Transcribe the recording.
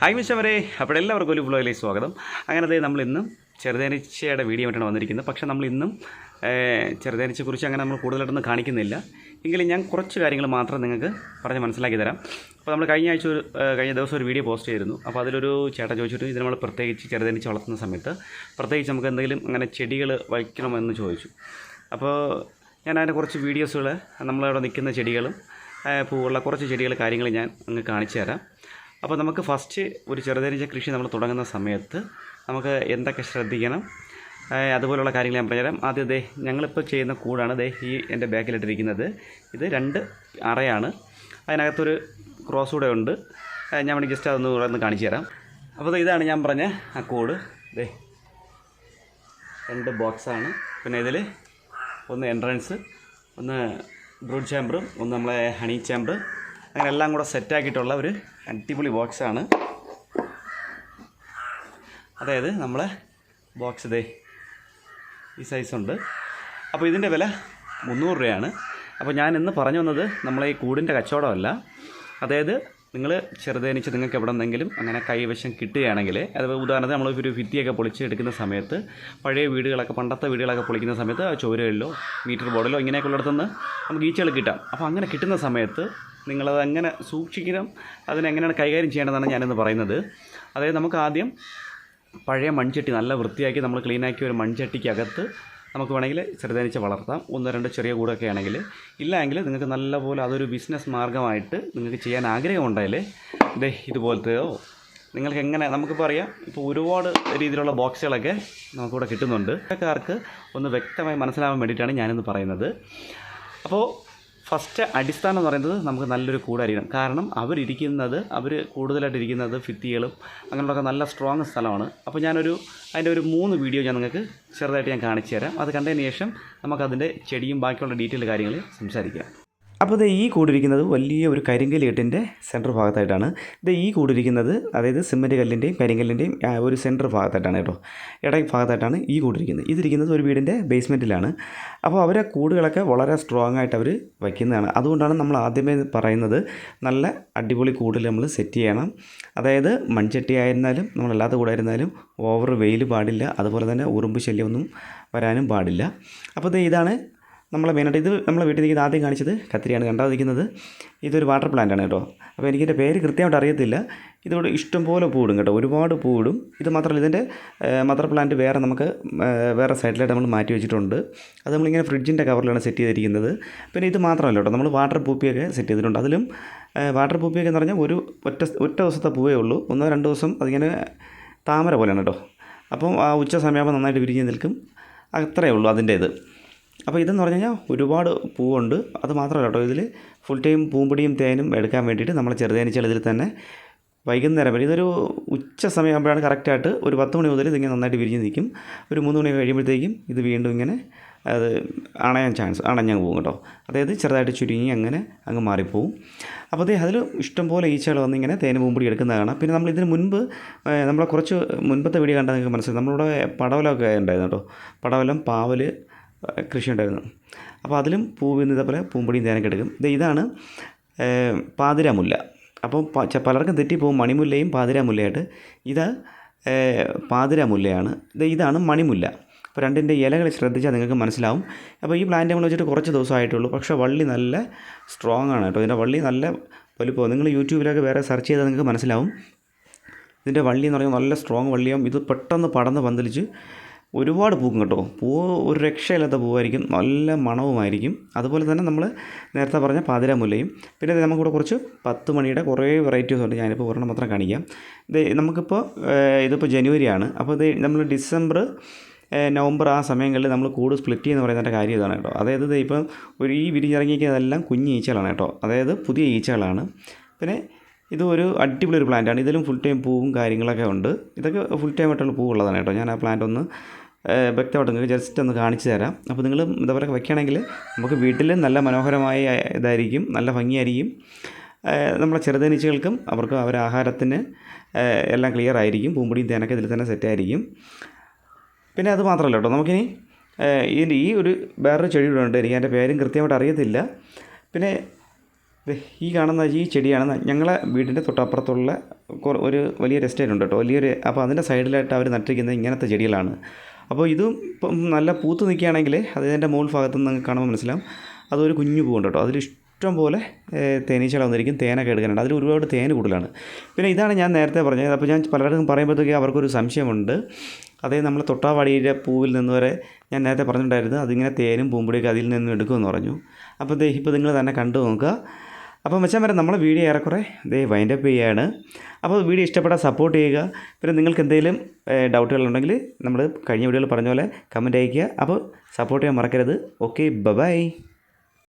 Hi മിസ്റ്റവരെ അപ്പോൾ എല്ലാവർക്കും ഒരു വ്ലോഗിലേക്ക് സ്വാഗതം. അങ്ങനത്തെ നമ്മൾ ഇന്നും ചെറുതേനീച്ചയുടെ വീഡിയോ ആയിട്ടാണ് വന്നിരിക്കുന്നത്. പക്ഷേ നമ്മൾ ഇന്നും ചെറുതേനീച്ചയെക്കുറിച്ച് അങ്ങനെ നമ്മൾ കൂടുതലായിട്ടൊന്നും കാണിക്കുന്നില്ല. എങ്കിലും ഞാൻ കുറച്ച് കാര്യങ്ങൾ മാത്രം നിങ്ങൾക്ക് പറഞ്ഞ് മനസ്സിലാക്കി തരാം. അപ്പോൾ നമ്മൾ കഴിഞ്ഞ ആഴ്ച ഒരു കഴിഞ്ഞ ദിവസം ഒരു വീഡിയോ പോസ്റ്റ് ചെയ്തിരുന്നു. അപ്പോൾ അതിലൊരു ചേട്ടൻ ചോദിച്ചിട്ട് ഇത് നമ്മൾ പ്രത്യേകിച്ച് ചെറുതേനീച്ച വളർത്തുന്ന സമയത്ത് പ്രത്യേകിച്ച് നമുക്ക് എന്തെങ്കിലും അങ്ങനെ ചെടികൾ വയ്ക്കണമെന്ന് ചോദിച്ചു. അപ്പോൾ ഞാൻ അതിന്റെ കുറച്ച് വീഡിയോസുകൾ നമ്മളവിടെ നിൽക്കുന്ന ചെടികളും പൂവുള്ള കുറച്ച് ചെടികൾ കാര്യങ്ങൾ ഞാൻ അങ്ങ് കാണിച്ചു തരാം. അപ്പോൾ നമുക്ക് ഫസ്റ്റ് ഒരു ചെറുതരിച്ച കൃഷി നമ്മൾ തുടങ്ങുന്ന സമയത്ത് നമുക്ക് എന്തൊക്കെ ശ്രദ്ധിക്കണം? അതുപോലുള്ള കാര്യങ്ങൾ ഞാൻ പറഞ്ഞുതരാം. ആദ്യം ദേ ഞങ്ങളിപ്പോൾ ചെയ്യുന്ന കൂടാണ് ദേ ഈ എന്റെ ബാക്കിലിട്ടിരിക്കുന്നത്. ഇത് രണ്ട് അറയാണ്. അതിനകത്തൊരു ക്രോസ് കൂടെ ഉണ്ട്. ഞാൻ വേണമെങ്കിൽ ജസ്റ്റ് അതൊന്ന് ഒന്ന് കാണിച്ചു തരാം. അപ്പോൾ ഇതാണ് ഞാൻ പറഞ്ഞ ആ കൂട്. ദേ രണ്ട് ബോക്സാണ് പിന്നെ ഇതിൽ ഒന്ന് എൻട്രൻസ് ഒന്ന് ബ്രൂഡ് ചാമ്പറും ഒന്ന് നമ്മളെ ഹണി ചാമ്പർ അങ്ങനെ എല്ലാം കൂടെ സെറ്റാക്കിയിട്ടുള്ള ഒരു അടിപൊളി ബോക്സാണ് അതായത് നമ്മളെ ബോക്സ് ഇതേ ഈ സൈസുണ്ട് അപ്പോൾ ഇതിന്റെ വില മുന്നൂറ് രൂപയാണ്. അപ്പോൾ ഞാൻ ഇന്ന് പറഞ്ഞു വന്നത് നമ്മളെ ഈ കൂടിന്റെ കച്ചവടമല്ല. അതായത് നിങ്ങൾ ചെറുതേനിച്ച് നിങ്ങൾക്ക് എവിടെ നിന്നെങ്കിലും അങ്ങനെ കൈവശം കിട്ടുകയാണെങ്കിൽ അത് ഉദാഹരണത്തിന് നമ്മൾ ഒരു ഭിത്തിയൊക്കെ പൊളിച്ച് എടുക്കുന്ന സമയത്ത് പഴയ വീടുകളൊക്കെ പണ്ടത്തെ വീടുകളൊക്കെ പൊളിക്കുന്ന സമയത്ത് ആ ചുവരുകളിലോ മീറ്റർ ബോർഡിലോ ഇങ്ങനെയൊക്കെ ഉള്ളിടത്തുനിന്ന് നമുക്ക് ഈച്ചകൾ കിട്ടാം. അപ്പോൾ അങ്ങനെ കിട്ടുന്ന സമയത്ത് നിങ്ങളത് എങ്ങനെ സൂക്ഷിക്കണം അതിനെങ്ങനെയാണ് കൈകാര്യം ചെയ്യേണ്ടതെന്നാണ് ഞാനിന്ന് പറയുന്നത്. അതായത് നമുക്ക് ആദ്യം പഴയ മൺചട്ടി നല്ല വൃത്തിയാക്കി നമ്മൾ ക്ലീനാക്കി ഒരു മൺചട്ടിക്കകത്ത് നമുക്ക് വേണമെങ്കിൽ ചെറുതേനീച്ച വളർത്താം. ഒന്നോ രണ്ടോ ചെറിയ കൂടൊക്കെ ആണെങ്കിൽ. ഇല്ലെങ്കിൽ നിങ്ങൾക്ക് നല്ലപോലെ അതൊരു ബിസിനസ് മാർഗമായിട്ട് നിങ്ങൾക്ക് ചെയ്യാൻ ആഗ്രഹമുണ്ടെങ്കിൽ ദേ ഇതുപോലത്തെയോ നിങ്ങൾക്ക് എങ്ങനെ നമുക്കിപ്പോൾ അറിയാം ഇപ്പോൾ ഒരുപാട് രീതിയിലുള്ള ബോക്സുകളൊക്കെ നമുക്കിവിടെ കിട്ടുന്നുണ്ട്. ആൾക്കാർക്ക് ഒന്ന് വ്യക്തമായി മനസ്സിലാവാൻ വേണ്ടിയിട്ടാണ് ഞാനിന്ന് പറയുന്നത്. അപ്പോൾ ഫസ്റ്റ് അടിസ്ഥാനം എന്ന് പറയുന്നത് നമുക്ക് നല്ലൊരു കൂടായിരിക്കണം. കാരണം അവരിരിക്കുന്നത് അവർ കൂടുതലായിട്ട് ഇരിക്കുന്നത് ഭിത്തികളും അങ്ങനെയുള്ളതൊക്കെ നല്ല സ്ട്രോങ് സ്ഥലമാണ്. അപ്പോൾ ഞാനൊരു അതിന്റെ ഒരു മൂന്ന് വീഡിയോ ഞാൻ നിങ്ങൾക്ക് ചെറുതായിട്ട് ഞാൻ കാണിച്ചു തരാം അത് കണ്ടതിന് ശേഷം നമുക്കതിന്റെ ചെടിയും ബാക്കിയുള്ള ഡീറ്റെയിൽ കാര്യങ്ങൾ സംസാരിക്കാം. അപ്പോൾ ഇത് ഈ കൂടിരിക്കുന്നത് വലിയ ഒരു കരിങ്കൽ കെട്ടിന്റെ സെന്റർ ഭാഗത്തായിട്ടാണ്. ഇത് ഈ കൂടിരിക്കുന്നത് അതായത് സിമന്റ് കല്ലിന്റെയും കരിങ്കല്ലിന്റെയും ഒരു സെന്റർ ഭാഗത്തായിട്ടാണ് കേട്ടോ. ഇട ഭാഗത്തായിട്ടാണ് ഈ കൂടിരിക്കുന്നത്. ഇതിരിക്കുന്നത് ഒരു വീടിന്റെ ബേസ്മെന്റിലാണ് അപ്പോൾ അവരെ കൂടുകളൊക്കെ വളരെ സ്ട്രോങ് ആയിട്ട് അവർ വയ്ക്കുന്നതാണ്. അതുകൊണ്ടാണ് നമ്മൾ ആദ്യമേ പറയുന്നത് നല്ല അടിപൊളി കൂടുതൽ നമ്മൾ സെറ്റ് ചെയ്യണം. അതായത് മൺചട്ടി ആയിരുന്നാലും നമ്മളല്ലാത്ത കൂടായിരുന്നാലും ഓവർ വെയിൽ പാടില്ല. അതുപോലെ തന്നെ ഉറുമ്പ് ശല്യമൊന്നും വരാനും പാടില്ല. അപ്പോൾ ഇതാണ് നമ്മളെ മെയിനായിട്ട് ഇത് നമ്മളെ വീട്ടിലേക്ക് ആദ്യം കാണിച്ചത് കത്തിരിയാണ് കണ്ടാതിരിക്കുന്നത്. ഇതൊരു വാട്ടർ പ്ലാന്റ് ആണ് കേട്ടോ. അപ്പോൾ എനിക്കിതിന്റെ പേര് കൃത്യമായിട്ട് അറിയത്തില്ല. ഇതോട് ഇഷ്ടംപോലെ പൂവിടും കേട്ടോ. ഒരുപാട് പൂവിടും. ഇത് മാത്രമല്ല ഇതിന്റെ മദർ പ്ലാന്റ് വേറെ നമുക്ക് വേറെ സൈഡിലായിട്ട് നമ്മൾ മാറ്റി വെച്ചിട്ടുണ്ട്. അത് നമ്മളിങ്ങനെ ഫ്രിഡ്ജിന്റെ കവറിലാണ് സെറ്റ് ചെയ്തിരിക്കുന്നത്. പിന്നെ ഇത് മാത്രമല്ല കേട്ടോ. നമ്മൾ വാട്ടർ പൂപ്പിയൊക്കെ സെറ്റ് ചെയ്തിട്ടുണ്ട്. അതിലും വാട്ടർ പൂപ്പിയൊക്കെ എന്ന് പറഞ്ഞാൽ ഒരു ഒറ്റ ഒറ്റ ദിവസത്തെ പൂവേ ഉള്ളൂ. ഒന്നോ രണ്ട് ദിവസം അതിങ്ങനെ താമര പോലെയാണ് കേട്ടോ. അപ്പം ആ ഉച്ച സമയമാകുമ്പോൾ നന്നായിട്ട് വിരിഞ്ഞ് നിൽക്കും. അത്രയേ ഉള്ളൂ അതിന്റെ ഇത് അപ്പോൾ ഇതെന്ന് പറഞ്ഞു കഴിഞ്ഞാൽ ഒരുപാട് പൂവുണ്ട്. അത് മാത്രമല്ല കേട്ടോ ഇതിൽ ഫുൾ ടൈം പൂമ്പൊടിയും തേനും എടുക്കാൻ വേണ്ടിയിട്ട് നമ്മൾ ചെറുതേനീച്ചകൾ ഇതിൽ തന്നെ വൈകുന്നേരം വരെ. ഇതൊരു ഉച്ച സമയമാകുമ്പോഴാണ് കറക്റ്റായിട്ട് ഒരു പത്ത് മണി മുതൽ ഇതിങ്ങനെ നന്നായിട്ട് വിരിഞ്ഞ് നിൽക്കും ഒരു മൂന്ന് മണി കഴിയുമ്പോഴത്തേക്കും ഇത് വീണ്ടും ഇങ്ങനെ അത് അണയാൻ ചാൻസ് അണഞ്ഞങ്ങ് പോകും കേട്ടോ. അതായത് ചെറുതായിട്ട് ചുരുങ്ങി അങ്ങനെ അങ്ങ് മാറിപ്പോവും. അപ്പോൾ അതേ അതിൽ ഇഷ്ടംപോലെ ഈച്ചകൾ വന്നിങ്ങനെ തേന് പൂമ്പൊടി എടുക്കുന്നത് കാണാം. പിന്നെ നമ്മൾ ഇതിന് മുൻപ് നമ്മളെ കുറച്ച് മുൻപത്തെ വീഡിയോ കണ്ടാൽ നിങ്ങൾക്ക് മനസ്സിലായി നമ്മളിവിടെ പടവലമൊക്കെ ഉണ്ടായിരുന്നു കേട്ടോ. പടവലം പാവൽ കൃഷി ഉണ്ടായിരുന്നു അപ്പോൾ അതിലും പൂവിന്ന് ഇതേപോലെ പൂമ്പൊടിയും തേനൊക്കെ എടുക്കും. ഇത് ഇതാണ് പാതിരാമുല്ല. അപ്പോൾ പലർക്കും തെറ്റിപ്പോവും മണിമുല്ലയും പാതിരാമുല്ലയായിട്ട്. ഇത് പാതിരാമുല്ലയാണ്. ഇത് ഇതാണ് മണിമുല്ല. അപ്പോൾ രണ്ടിന്റെ ഇലകൾ ശ്രദ്ധിച്ചാൽ നിങ്ങൾക്ക് മനസ്സിലാവും. അപ്പോൾ ഈ പ്ലാന്റ് നമ്മൾ വെച്ചിട്ട് കുറച്ച് ദിവസമായിട്ടുള്ളൂ. പക്ഷേ വള്ളി നല്ല സ്ട്രോങ് ആണ് കേട്ടോ. ഇതിന്റെ വള്ളി നല്ല വലുപ്പം. നിങ്ങൾ യൂട്യൂബിലൊക്കെ വേറെ സെർച്ച് ചെയ്താൽ നിങ്ങൾക്ക് മനസ്സിലാവും. ഇതിന്റെ വള്ളി എന്ന് പറയുന്നത് നല്ല സ്ട്രോങ് വള്ളിയാവും. ഇത് പെട്ടെന്ന് പടന്ന് പന്തലിച്ച് ഒരുപാട് പൂക്കും കേട്ടോ. പൂവ് ഒരു രക്ഷയില്ലാത്ത പൂവായിരിക്കും. നല്ല മണവുമായിരിക്കും. അതുപോലെ തന്നെ നമ്മൾ നേരത്തെ പറഞ്ഞ പാതിരാമുല്ലയും. പിന്നെ നമുക്കിവിടെ കുറച്ച് പത്ത് മണിയുടെ കുറേ വെറൈറ്റീസ് ഉണ്ട്. ഞാനിപ്പോൾ ഒരെണ്ണം മാത്രം കാണിക്കാം. ഇത് നമുക്കിപ്പോൾ ഇതിപ്പോൾ ജനുവരിയാണ്. അപ്പോൾ ഇത് നമ്മൾ ഡിസംബർ നവംബർ ആ സമയങ്ങളിൽ നമ്മൾ കൂട് സ്പ്ലിറ്റ് ചെയ്യുന്ന പറയുന്നതിന്റെ കാര്യം ഇതാണ് കേട്ടോ. അതായത് ഇപ്പം ഒരു ഈ വിരിഞ്ഞിറങ്ങിയതെല്ലാം കുഞ്ഞ് ഈച്ചകളാണ് കേട്ടോ. അതായത് പുതിയ ഈച്ചകളാണ്. പിന്നെ ഇത് ഒരു അടിപൊളി ഒരു പ്ലാന്റാണ് ഇതിലും ഫുൾ ടൈം പൂവും കാര്യങ്ങളൊക്കെ ഉണ്ട്. ഇതൊക്കെ ഫുൾ ടൈം ആയിട്ടുള്ള പൂവുള്ളതാണ് കേട്ടോ. ഞാൻ ആ പ്ലാന്റ് ഒന്ന് വ്യക്തമായിട്ട് നിങ്ങൾക്ക് ജസ്റ്റ് ഒന്ന് കാണിച്ചു തരാം. അപ്പോൾ നിങ്ങൾ ഇതേപോലെ വെക്കുകയാണെങ്കിൽ നമുക്ക് വീട്ടിൽ നല്ല മനോഹരമായ ഇതായിരിക്കും. നല്ല ഭംഗിയായിരിക്കും. നമ്മളെ ചെറുതേനീച്ചകൾക്കും അവർക്ക് അവരുടെ ആഹാരത്തിന് എല്ലാം ക്ലിയർ ആയിരിക്കും. പൂമ്പൊടിയും തേനൊക്കെ ഇതിൽ തന്നെ സെറ്റായിരിക്കും പിന്നെ അത് മാത്രമല്ല കേട്ടോ. നമുക്കിനി ഇതിന്റെ ഈ ഒരു വേറൊരു ചെടിയുണ്ട് എനിക്ക് അതിന്റെ പേരും കൃത്യമായിട്ട് അറിയത്തില്ല. പിന്നെ ഈ കാണുന്ന ഈ ചെടിയാണ് ഞങ്ങളെ വീടിന്റെ തൊട്ടപ്പുറത്തുള്ള ഒരു വലിയ എസ്റ്റേറ്റ് ഉണ്ട് കേട്ടോ. വലിയൊരു അപ്പോൾ അതിന്റെ സൈഡിലായിട്ട് അവർ നട്ടിരിക്കുന്നത് ഇങ്ങനത്തെ ചെടികളാണ്. അപ്പോൾ ഇതും നല്ല പൂത്ത് നിൽക്കുകയാണെങ്കിൽ അത് ഇതിന്റെ മുകൾ ഭാഗത്ത് നിന്ന് കാണുമ്പോൾ മനസ്സിലാവും. അതൊരു കുഞ്ഞു പൂവുണ്ട് കേട്ടോ. അതിൽ ഇഷ്ടം പോലെ തേനീച്ചകൾ വന്നിരിക്കും. തേനൊക്കെ എടുക്കാനുണ്ട്. അതിൽ ഒരുപാട് തേൻ കൂടുതലാണ്. പിന്നെ ഇതാണ് ഞാൻ നേരത്തെ പറഞ്ഞത്. അപ്പോൾ ഞാൻ പലർക്കും പറയുമ്പോഴത്തേക്ക് അവർക്കൊരു സംശയമുണ്ട്. അതേ നമ്മൾ തൊട്ടാവാടിയുടെ പൂവിൽ നിന്ന് വരെ ഞാൻ നേരത്തെ പറഞ്ഞിട്ടുണ്ടായിരുന്നു. അതിങ്ങനെ തേനും പൂമ്പൊടിയൊക്കെ അതിൽ നിന്നും എടുക്കുമെന്ന് പറഞ്ഞു. അപ്പോൾ ഇപ്പോൾ നിങ്ങൾ തന്നെ കണ്ടു നോക്കുക. അപ്പോൾ മച്ചാൻ വരെ. നമ്മളെ വീഡിയോ ഏറെക്കുറെ ദേ വൈൻഡപ്പ് ചെയ്യുകയാണ് അപ്പോൾ വീഡിയോ ഇഷ്ടപ്പെട്ടാൽ സപ്പോർട്ട് ചെയ്യുക. പിന്നെ നിങ്ങൾക്ക് എന്തെങ്കിലും ഡൗട്ടുകളുണ്ടെങ്കിൽ നമ്മൾ കഴിഞ്ഞ വീഡിയോയിൽ പറഞ്ഞ പോലെ കമന്റ് അയയ്ക്കുക. അപ്പോൾ സപ്പോർട്ട് ചെയ്യാൻ മറക്കരുത്. Okay bye